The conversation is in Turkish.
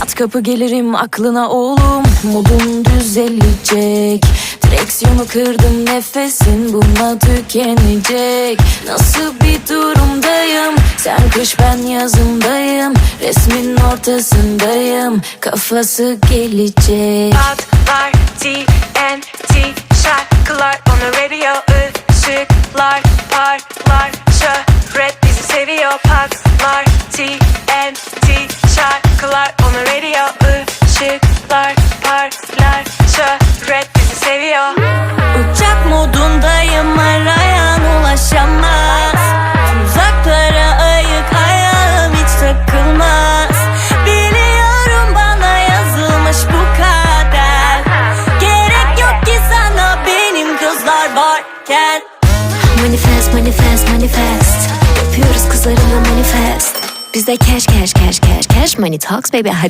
Çat kapı gelirim aklına oğlum. Modum düzelecek. Direksiyonu kırdım nefesin bununla tükenecek. Nasıl bir durumdayım? Sen kış ben yazındayım. Resmin ortasındayım. Kafası gelecek. Patlar TNT şarkılar on the radio ışıklar parlar şöhret bizi seviyor. Patlar TNT şarkılar on the radio ışıklar parlar şöhret bizi seviyor. Uçak modundayım arayan ulaşamaz. Uzaklara ayık ayağım hiç takılmaz. Biliyorum bana yazılmış bu kader. Gerek yok ki sana benim kızlar varken. Manifest manifest manifest. Yapıyoruz kızlarımla manifest Bizde cash cash cash cash cash. Money talks baby. Hadi